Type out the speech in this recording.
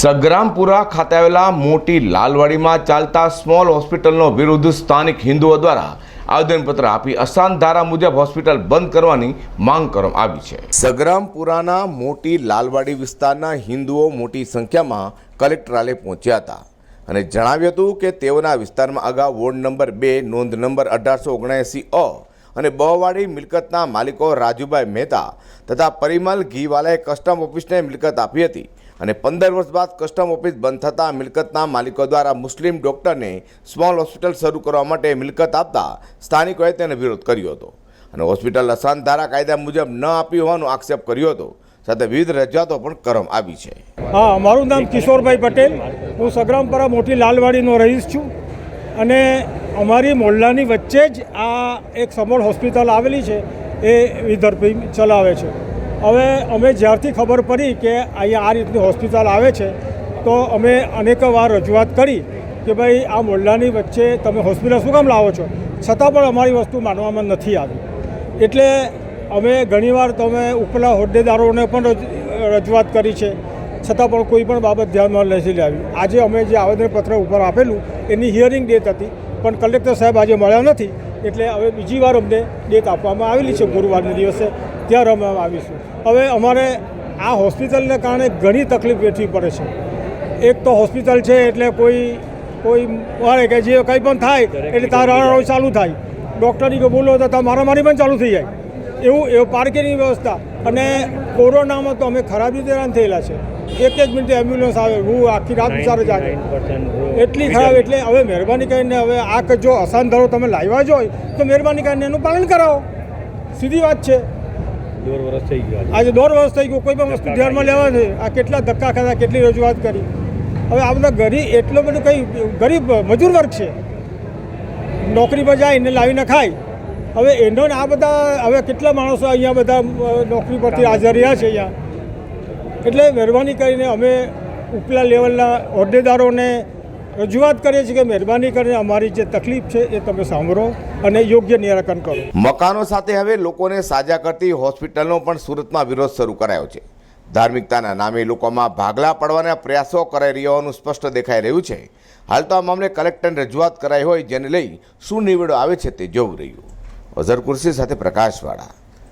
સગ્રામપુરા ખાતે આવેલા મોટી લાલવાડીમાં ચાલતા સ્મોલ હોસ્પિટલનો વિરુદ્ધ સ્થાનિક હિન્દુઓ દ્વારા આવેદનપત્ર આપી અસાન ધારા મુજબ હોસ્પિટલ બંધ કરવાની માંગ કરવામાં આવી છે. સગ્રામપુરાના મોટી લાલવાડી વિસ્તારના હિન્દુઓ મોટી સંખ્યામાં કલેક્ટરાલે પહોંચ્યા હતા અને જણાવ્યું હતું કે તેઓના વિસ્તારમાં અગાઉ વોર્ડ નંબર બે, નોંધ નંબર અઢારસો ઓગણએંસી અ અને બવાડી મિલકતના માલિકો રાજુભાઈ મહેતા તથા પરિમલ ઘીવાલાએ કસ્ટમ ઓફિસને મિલકત આપી હતી. અને પંદર વર્ષ બાદ કસ્ટમ ઓફિસ બંધ થતાં મિલકતના માલિકો દ્વારા મુસ્લિમ ડૉક્ટરને સ્મોલ હોસ્પિટલ શરૂ કરવા માટે મિલકત આપતા સ્થાનિકોએ તેનો વિરોધ કર્યો હતો. અને હોસ્પિટલ અસાન ધારા કાયદા મુજબ ન આપી હોવાનો આક્ષેપ કર્યો હતો. સાથે વિવિધ રજૂઆતો પણ કરવામાં આવી છે. હા, મારું નામ કિશોરભાઈ પટેલ. હું સગ્રામપરા મોટી લાલવાડીનો રહીશ છું. અને અમારી મોહલ્લાની વચ્ચે જ આ એક સમોલ હોસ્પિટલ આવેલી છે. એ વિદર્ભી ચલાવે છે. હવે અમે જ્યારથી ખબર પડી કે અહીંયા આ રીતની હોસ્પિટલ આવે છે, તો અમે અનેક વાર રજૂઆત કરી કે ભાઈ આ મોહલ્લાની વચ્ચે તમે હોસ્પિટલ શું કામ લાવો છો? છતાં પણ અમારી વસ્તુ માનવામાં નથી આવી. એટલે અમે ઘણીવાર તમે ઉપલા હોદ્દેદારોને પણ રજૂઆત કરી છે. છતાં પણ કોઈ પણ બાબત ધ્યાનમાં નથી લાવી. આજે અમે જે આવેદનપત્ર ઉપર આપેલું, એની હિયરિંગ ડેટ હતી, પણ કલેક્ટર સાહેબ આજે મળ્યા નથી. એટલે હવે બીજી વાર અમને ડેટ આપવામાં આવેલી છે ગુરુવારના દિવસે ત્યારે અમે આવીશું. હવે અમારે આ હોસ્પિટલને કારણે ઘણી તકલીફ વેઠવી પડે છે. એક તો હોસ્પિટલ છે એટલે કોઈ કોઈ મળે કે જે કંઈ પણ થાય એટલે તારા ચાલુ થાય. ડૉક્ટરની બોલો તો તાર મારામારી પણ ચાલુ થઈ જાય. એવું એવું પાર્કિંગની વ્યવસ્થા. અને કોરોનામાં તો અમે ખરાબ રીતે હેરાન થયેલા છે. એક એક મિનિટે એમ્બ્યુલન્સ આવે હું આખી રાત બિચારે જાગે એટલી ખરાબ એટલે હવે મહેરબાની કરીને હવે આ જો અસાન ધારો તમે લાવ્યા જ હોય તો મહેરબાની કરીને એનું પાલન કરાવો. સીધી વાત છે. દોઢ વર્ષ થઈ ગયા આજે. દોઢ વર્ષ થઈ ગયું કોઈ પણ વસ્તુ ધ્યાનમાં લેવા છે આ કેટલા ધક્કા ખાધા કેટલી રજૂઆત કરી. હવે આ બધા ગરીબ એટલો બધો કંઈ ગરીબ મજૂર વર્ગ છે. નોકરી પર જાય ને લાવીને ખાય. હવે એનો ને આ બધા હવે કેટલા માણસો અહીંયા બધા નોકરી પરથી હાજર રહ્યા છે અહીંયા? એટલે મહેરબાની કરીને અમે ઉપલા લેવલના હોદ્દેદારોને રજૂઆત કરીએ છીએ કે મહેરબાની કરીને અમારી જે તકલીફ છે એ તમે સાંભળો અને યોગ્ય નિરાકરણ કરો. મકાનો સાથે હવે લોકોને સાજા કરતી હોસ્પિટલનો પણ સુરતમાં વિરોધ શરૂ કરાયો છે. ધાર્મિકતાના નામે લોકોમાં ભાગલા પડવાના પ્રયાસો કરાઈ રહ્યા હોવાનું સ્પષ્ટ દેખાઈ રહ્યું છે. હાલ તો આ મામલે કલેક્ટરને રજૂઆત કરાઈ હોય જેને લઈ શું નિવેડો આવે છે તે જોવું રહ્યું. અઝર કુર્સી સાથે પ્રકાશવાળા.